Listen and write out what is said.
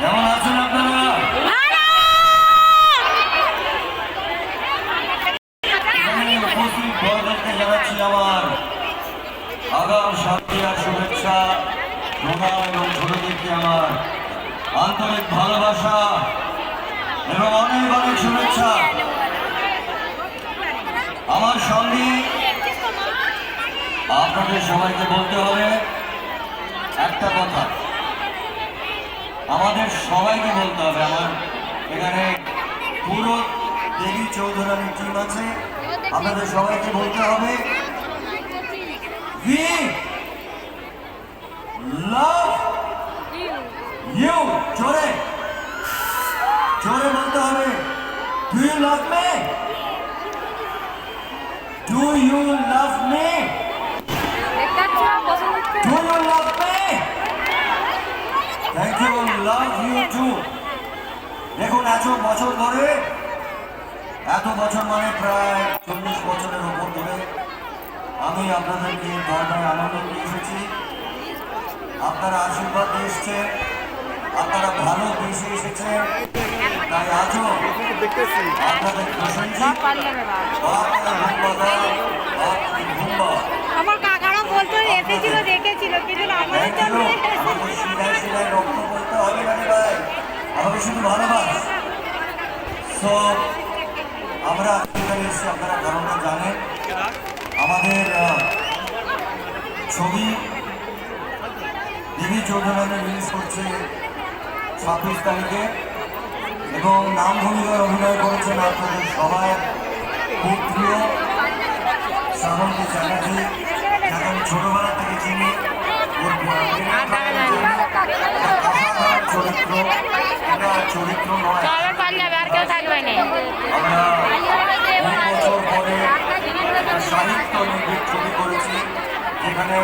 কেমন আছেন আপনারা? উপস্থিত বড়দেরকে জানাচ্ছি আমার আগাম শান্তি শুভেচ্ছা প্রণাম এবং ছোটদেরকে আমার আন্তরিক ভালোবাসা এবং অনেক অনেক শুভেচ্ছা। আমার সঙ্গে আপনাদের সবাইকে বলতে হবে আমাদের সবাইকে বলতে হবে আমার এখানে পুরো দেবী চৌধুরানী টিম আছে আপনাদের সবাইকে বলতে হবে We love you জোরে জোরে বলতে হবে Do you love me? Do you love me? Do you love me? Thank you, love you too. দেখুন এত বছর ধরে এত বছর মানে প্রায় চল্লিশ বছরের উপর ধরে আমি আপনাদেরকে দরবারে আনন্দ দিয়ে এসেছি। আপনারা আশীর্বাদ দিয়ে এসছে আপনারা ভালো দেশে এসেছে তাই আজও আপনাদের প্রশংসি আপনারা ধন্যবাদ আপনাদের ধন্যবাদ। আমাদের শিলায় শিলায় রক্ত বলতে হবে না ভাই আমাকে শুধু ভালোবাস আমরা এখানে আপনারা কারণটা জানেন আমাদের ছবি দেবী চৌধুরানী রিলিজ করছে ছাব্বিশ তারিখে এবং নাম ভূমিকায় অভিনয় করেছেন আপনাদের সবাই। খুব প্রিয় শ্রাবন্তী চ্যাটার্জি যাকে আমি ছোটবেলা থেকে চরিত্র এটা চরিত্র নয়। সবাই পাঞ্জাবে আর কেউ থাকবে না। আমরা বছর পরে সাহিত্য নির্ভর ছবি করেছি। যেখানে